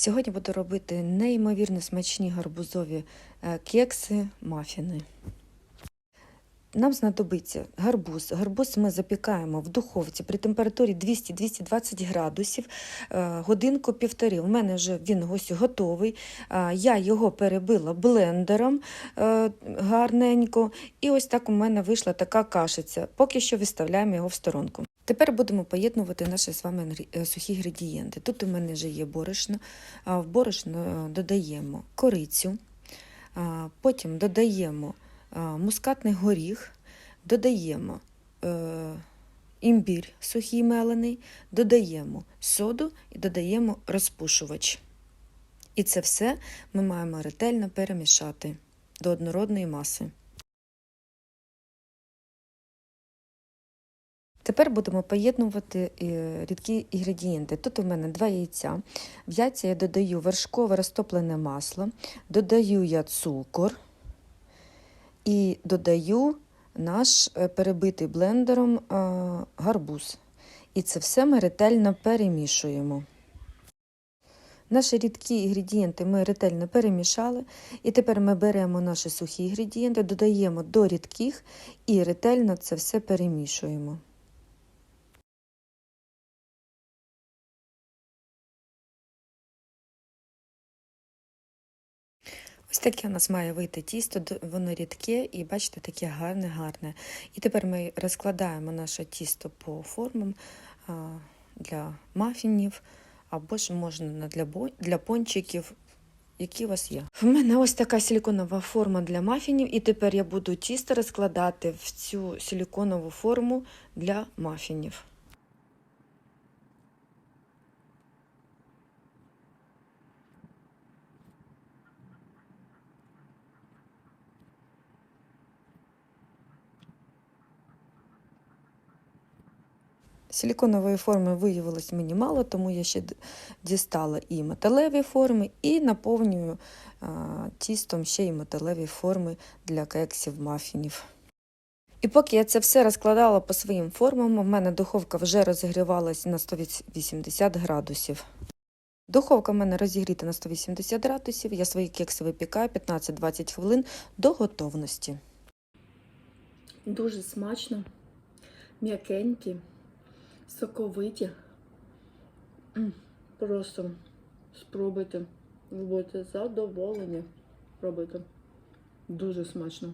Сьогодні буду робити неймовірно смачні гарбузові е, кекси, мафіни. Нам знадобиться гарбуз. Гарбуз ми запікаємо в духовці при температурі 200-220 градусів е, годинку півтори. У мене вже він ось готовий. Е, Я його перебила блендером е, гарненько. І ось так у мене вийшла така кашиця. Поки що виставляємо його в сторонку. Тепер будемо поєднувати наші з вами сухі інгредієнти. Тут у мене вже є борошно. В борошно додаємо корицю, потім додаємо мускатний горіх, додаємо е, імбір сухий мелений, додаємо соду і додаємо розпушувач. І це все ми маємо ретельно перемішати до однородної маси. Тепер будемо поєднувати е, рідкі інгредієнти. Тут у мене два яйця. В яйця я додаю вершкове розтоплене масло, додаю я цукор і додаю наш е, перебитий блендером е, гарбуз. І це все ми ретельно перемішуємо. Наші рідкі інгредієнти ми ретельно перемішали, і тепер ми беремо наші сухі інгредієнти, додаємо до рідких і ретельно це все перемішуємо. Ось таке у нас має вийти тісто, воно рідке і бачите, таке гарне-гарне. І тепер ми розкладаємо наше тісто по формам для мафінів, або ж можна для, пончиків, які у вас є. В мене ось така силіконова форма для мафінів, і тепер я буду тісто розкладати в цю силіконову форму для мафінів. Силіконової форми виявилось мені мало, тому я ще дістала і металеві форми, і наповнюю тістом ще й металеві форми для кексів мафінів. І поки я це все розкладала по своїм формам, у мене духовка вже розігрівалась на 180 градусів. Духовка в мене розігріта на 180 градусів, я свої кекси випікаю 15-20 хвилин до готовності. Дуже смачно, м'якенькі, соковиті. Просто спробуйте. Будете задоволені. Пробуйте. Дуже смачно.